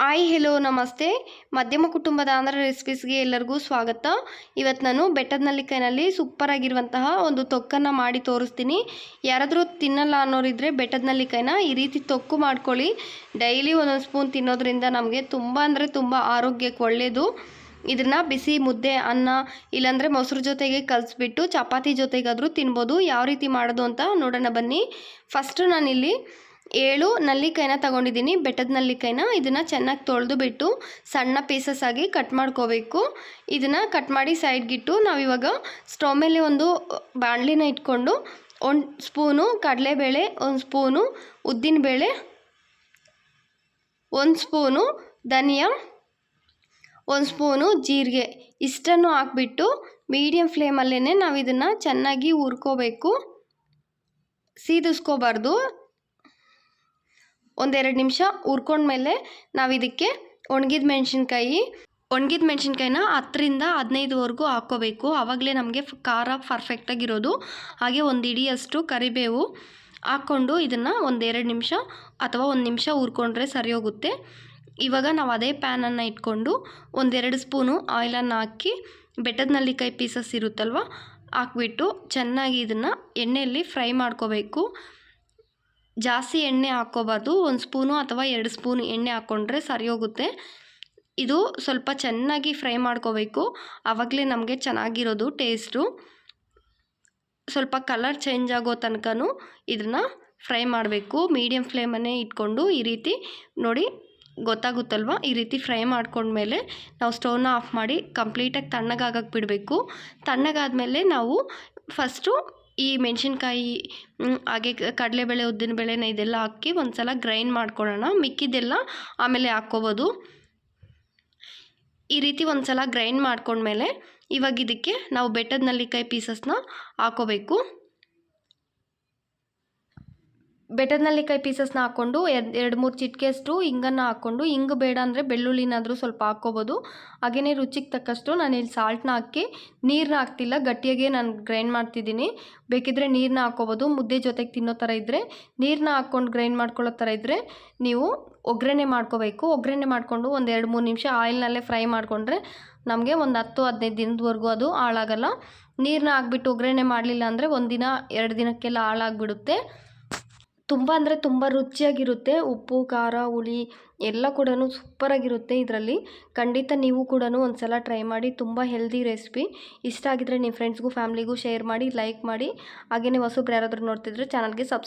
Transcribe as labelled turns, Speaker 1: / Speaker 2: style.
Speaker 1: Hi hello ನಮಸ್ತೆ. ಮಧ್ಯಮ ಕುಟುಂಬದ ಆಂಧ್ರ ರೆಸಿಪೀಸ್ಗೆ ಎಲ್ಲರಿಗೂ ಸ್ವಾಗತ. ಇವತ್ತು ನಾನು ಬೆಟ್ಟದ ನಲ್ಲಿಕಾಯಿನಲ್ಲಿ ಸೂಪರ್ ಆಗಿರುವಂತಹ ಒಂದು ತೊಕ್ಕನ್ನು ಮಾಡಿ ತೋರಿಸ್ತೀನಿ. ಯಾರಾದರೂ ತಿನ್ನಲ್ಲ ಅನ್ನೋರಿದ್ರೆ ಬೆಟ್ಟದ ನಲ್ಲಿಕಾಯಿನ ಈ ರೀತಿ ತೊಕ್ಕು ಮಾಡ್ಕೊಳ್ಳಿ. ಡೈಲಿ ಒಂದೊಂದು ಸ್ಪೂನ್ ತಿನ್ನೋದ್ರಿಂದ ನಮಗೆ ತುಂಬ ಅಂದರೆ ತುಂಬ ಆರೋಗ್ಯಕ್ಕೆ ಒಳ್ಳೆಯದು ಇದನ್ನು ಬಿಸಿ ಮುದ್ದೆ, ಅನ್ನ, ಇಲ್ಲಾಂದರೆ ಮೊಸರು ಜೊತೆಗೆ ಕಲಿಸ್ಬಿಟ್ಟು ಚಪಾತಿ ಜೊತೆಗಾದರೂ ತಿನ್ಬೋದು. ಯಾವ ರೀತಿ ಮಾಡೋದು ಅಂತ ನೋಡೋಣ ಬನ್ನಿ. ಫಸ್ಟು ನಾನಿಲ್ಲಿ ಏಳು ನಲ್ಲಿಕಾಯಿನ ತಗೊಂಡಿದ್ದೀನಿ. ಬೆಟ್ಟದ ನಲ್ಲಿಕಾಯಿನ ಇದನ್ನು ಚೆನ್ನಾಗಿ ತೊಳೆದು ಬಿಟ್ಟು ಸಣ್ಣ ಪೀಸಸ್ ಆಗಿ ಕಟ್ ಮಾಡ್ಕೋಬೇಕು. ಇದನ್ನು ಕಟ್ ಮಾಡಿ ಸೈಡ್ಗಿಟ್ಟು ನಾವಿವಾಗ ಸ್ಟವ್ ಮೇಲೆ ಒಂದು ಬಾಣಲಿನ ಇಟ್ಕೊಂಡು ಒಂದು ಸ್ಪೂನು ಕಡಲೆಬೇಳೆ, ಒಂದು ಸ್ಪೂನು ಉದ್ದಿನಬೇಳೆ, ಒಂದು ಸ್ಪೂನು ಧನಿಯಾ, ಒಂದು ಸ್ಪೂನು ಜೀರಿಗೆ ಇಷ್ಟನ್ನು ಹಾಕ್ಬಿಟ್ಟು ಮೀಡಿಯಮ್ ಫ್ಲೇಮಲ್ಲೇ ನಾವು ಇದನ್ನು ಚೆನ್ನಾಗಿ ಹುರ್ಕೋಬೇಕು. ಸೀದಿಸ್ಕೋಬಾರ್ದು. ಒಂದೆರಡು ನಿಮಿಷ ಹುರ್ಕೊಂಡ್ಮೇಲೆ ನಾವು ಇದಕ್ಕೆ ಒಣಗಿದ ಮೆಣಸಿನ್ಕಾಯಿ, ಒಣಗಿದ ಮೆಣಸಿನ್ಕಾಯಿನ ಹತ್ತರಿಂದ ಹದಿನೈದುವರೆಗೂ ಹಾಕ್ಕೋಬೇಕು. ಆವಾಗಲೇ ನಮಗೆ ಖಾರ ಪರ್ಫೆಕ್ಟಾಗಿರೋದು ಹಾಗೆ ಒಂದು ಇಡಿಯಷ್ಟು ಕರಿಬೇವು ಹಾಕ್ಕೊಂಡು ಇದನ್ನು ಒಂದೆರಡು ನಿಮಿಷ ಅಥವಾ ಒಂದು ನಿಮಿಷ ಹುರ್ಕೊಂಡ್ರೆ ಸರಿ ಹೋಗುತ್ತೆ. ಇವಾಗ ನಾವು ಅದೇ ಪ್ಯಾನನ್ನು ಇಟ್ಕೊಂಡು ಒಂದೆರಡು ಸ್ಪೂನು ಆಯಿಲನ್ನು ಹಾಕಿ ಬೆಟ್ಟದ ನಲ್ಲಿಕಾಯಿ ಪೀಸಸ್ ಇರುತ್ತಲ್ವ ಹಾಕ್ಬಿಟ್ಟು ಚೆನ್ನಾಗಿ ಇದನ್ನು ಎಣ್ಣೆಯಲ್ಲಿ ಫ್ರೈ ಮಾಡ್ಕೋಬೇಕು. ಜಾಸ್ತಿ ಎಣ್ಣೆ ಹಾಕ್ಕೋಬಾರ್ದು ಒಂದು ಸ್ಪೂನು ಅಥವಾ ಎರಡು ಸ್ಪೂನ್ ಎಣ್ಣೆ ಹಾಕ್ಕೊಂಡ್ರೆ ಸರಿ ಹೋಗುತ್ತೆ ಇದು ಸ್ವಲ್ಪ ಚೆನ್ನಾಗಿ ಫ್ರೈ ಮಾಡ್ಕೋಬೇಕು. ಆವಾಗಲೇ ನಮಗೆ ಚೆನ್ನಾಗಿರೋದು ಟೇಸ್ಟು. ಸ್ವಲ್ಪ ಕಲರ್ ಚೇಂಜ್ ಆಗೋ ತನಕನೂ ಇದನ್ನು ಫ್ರೈ ಮಾಡಬೇಕು. ಮೀಡಿಯಮ್ ಫ್ಲೇಮನ್ನೇ ಇಟ್ಕೊಂಡು ಈ ರೀತಿ ನೋಡಿ ಗೊತ್ತಾಗುತ್ತಲ್ವ? ಈ ರೀತಿ ಫ್ರೈ ಮಾಡ್ಕೊಂಡ್ಮೇಲೆ ನಾವು ಸ್ಟೋವ್ನ ಆಫ್ ಮಾಡಿ ಕಂಪ್ಲೀಟಾಗಿ ತಣ್ಣಗಾಗಕ್ಕೆ ಬಿಡಬೇಕು. ತಣ್ಣಗಾದಮೇಲೆ ನಾವು ಫಸ್ಟು ಈ ಮೆಣಸಿನ್ಕಾಯಿ ಹಾಗೆ ಕಡಲೆಬೇಳೆ, ಉದ್ದಿನಬೇಳೆನ ಇದೆಲ್ಲ ಹಾಕಿ ಒಂದು ಸಲ ಗ್ರೈಂಡ್ ಮಾಡ್ಕೊಳ್ಳೋಣ. ಮಿಕ್ಕಿದ್ದೆಲ್ಲ ಆಮೇಲೆ ಹಾಕ್ಕೋಬೋದು. ಈ ರೀತಿ ಒಂದು ಸಲ ಗ್ರೈಂಡ್ ಮಾಡ್ಕೊಂಡ್ಮೇಲೆ ಇವಾಗ ಇದಕ್ಕೆ ನಾವು ಬೆಟ್ಟದ ನಲ್ಲಿಕಾಯಿ ಪೀಸಸ್ನ ಹಾಕೋಬೇಕು ಬೆಟ್ಟದ ನಲ್ಲಿಕಾಯಿ ಪೀಸಸ್ನ ಹಾಕ್ಕೊಂಡು ಎರಡು ಎರಡು ಮೂರು ಚಿಟ್ಕೆಷ್ಟು ಹಿಂಗನ್ನು ಹಾಕ್ಕೊಂಡು, ಹಿಂಗೆ ಬೇಡ ಅಂದರೆ ಬೆಳ್ಳುಳ್ಳಿನಾದರೂ ಸ್ವಲ್ಪ ಹಾಕ್ಕೋಬೋದು. ಹಾಗೆಯೇ ರುಚಿಗೆ ತಕ್ಕಷ್ಟು ನಾನು ಇಲ್ಲಿ ಸಾಲ್ಟ್ನ ಹಾಕಿ ನೀರನ್ನ ಹಾಕ್ತಿಲ್ಲ, ಗಟ್ಟಿಯಾಗೆ ನಾನು ಗ್ರೈಂಡ್ ಮಾಡ್ತಿದ್ದೀನಿ. ಬೇಕಿದ್ದರೆ ನೀರನ್ನ ಹಾಕ್ಕೋಬೋದು. ಮುದ್ದೆ ಜೊತೆಗೆ ತಿನ್ನೋ ಥರ ಇದ್ದರೆ ನೀರನ್ನ ಹಾಕ್ಕೊಂಡು ಗ್ರೈಂಡ್ ಮಾಡ್ಕೊಳ್ಳೋ ಥರ ಇದ್ದರೆ ನೀವು ಒಗ್ಗರಣೆ ಮಾಡ್ಕೋಬೇಕು. ಒಗ್ಗರಣೆ ಮಾಡಿಕೊಂಡು ಒಂದು ಎರಡು ಮೂರು ನಿಮಿಷ ಆಯಿಲ್ನಲ್ಲೇ ಫ್ರೈ ಮಾಡಿಕೊಂಡ್ರೆ ನಮಗೆ ಒಂದು ಹತ್ತು, ಹದಿನೈದು ದಿನದವರೆಗೂ ಅದು ಹಾಳಾಗಲ್ಲ. ನೀರನ್ನ ಹಾಕ್ಬಿಟ್ಟು ಒಗ್ಗರಣೆ ಮಾಡಲಿಲ್ಲ ಅಂದರೆ ಒಂದಿನ ದಿನ, ಎರಡು ದಿನಕ್ಕೆಲ್ಲ ಹಾಳಾಗ್ಬಿಡುತ್ತೆ. ತುಂಬ ಅಂದರೆ ತುಂಬ ರುಚಿಯಾಗಿರುತ್ತೆ. ಉಪ್ಪು, ಖಾರ, ಹುಳಿ ಎಲ್ಲ ಕೂಡ ಸೂಪರಾಗಿರುತ್ತೆ ಇದರಲ್ಲಿ. ಖಂಡಿತ ನೀವು ಕೂಡ ಒಂದು ಸಲ ಟ್ರೈ ಮಾಡಿ ತುಂಬ ಹೆಲ್ದಿ ರೆಸಿಪಿ ಇಷ್ಟ ಆಗಿದ್ದರೆ ನಿಮ್ಮ ಫ್ರೆಂಡ್ಸ್ಗೂ ಫ್ಯಾಮ್ಲಿಗೂ ಶೇರ್ ಮಾಡಿ ಲೈಕ್ ಮಾಡಿ. ಹಾಗೆಯೇ ಹೊಸಬ್ರು ಯಾರಾದರೂ ನೋಡ್ತಿದ್ರೆ ಚಾನಲ್ಗೆ ಸಬ್ಸ್